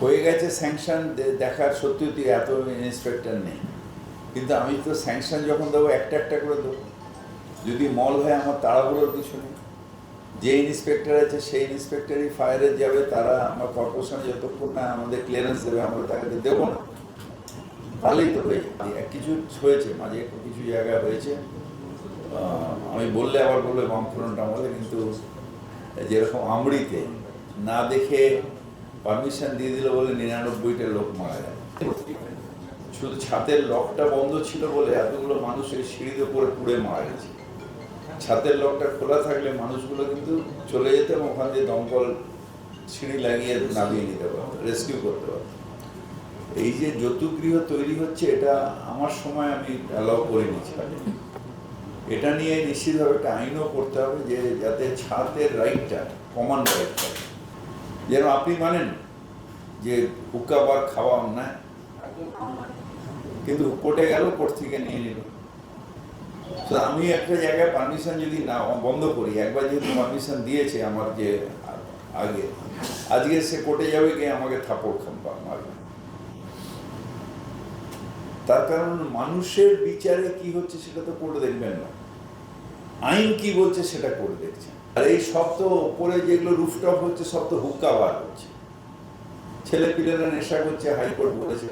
হয়ে গেছে স্যাংশন দেখার সত্যি এত ইন্সপেক্টর নেই। কিন্তু আমি তো স্যাংশন যখন দেবো, একটা একটা করে দেবো। যদি মল হয় আমার তাড়াহুড়োর কিছু নেই। যে ইন্সপেক্টর আছে, সেই ইন্সপেক্টরই ফায়ারে যাবে, তারা আমার কর্পোরেশন যতক্ষণ না আমাদের ক্লিয়ারেন্স দেবে, আমরা তাকে দেবো না। তাহলেই তো হয়ে কিছু হয়েছে, মাঝে কিছু জায়গায় হয়েছে। আমি বললে আবার বলবে বামফ্রন্ট আমাদের, কিন্তু যেরকম আমড়িতে না দেখে পারমিশন দিয়ে দিল বলে নিরানব্বইটা লোক মারা যায় শুধু ছাদের লকটা বন্ধ ছিল বলে এতগুলো মানুষ এই সিঁড়িতে পড়ে পুড়ে মারা গেছে। ছাদের লকটা খোলা থাকলে মানুষগুলো কিন্তু চলে যেত এবং ওখান দিয়ে দমকল সিঁড়ি লাগিয়ে নামিয়ে নিতে পারতো, রেস্কিউ করতে পারতো। এই যে যতুগৃহ তৈরি হচ্ছে, এটা আমার সময় আমি অ্যালাউ করিনি ছাদে। এটা নিয়ে নিশ্চিতভাবে একটা আইনও করতে হবে যে যাতে ছাদের রাইটটা কমন রাইট থাকে যেন আপনি মানেন যে হুক্কা বার খাওয়া অন্যায় কিন্তু কোর্টে গেল, কোর্ট থেকে নিয়ে নিল। তো আমি একটা জায়গায় পারমিশন যদি না, বন্ধ করি, একবার যেহেতু পারমিশন দিয়েছে আমার যে আগে, আজকে সে কোর্টে যাবে গিয়ে আমাকে থাপড় খাম্পা মারবে। তার কারণ মানুষের বিচারে কি হচ্ছে সেটা তো কোর্ট দেখবেন না। আইন কি বলছে সেটা করে দেখছেন আর এই সব তো যেগুলো রুফটপ হচ্ছে, সব তো হুক্কা বার হচ্ছে। ছেলে পিলেরা নেশা করছে, হাইকোর্ট বলেছে।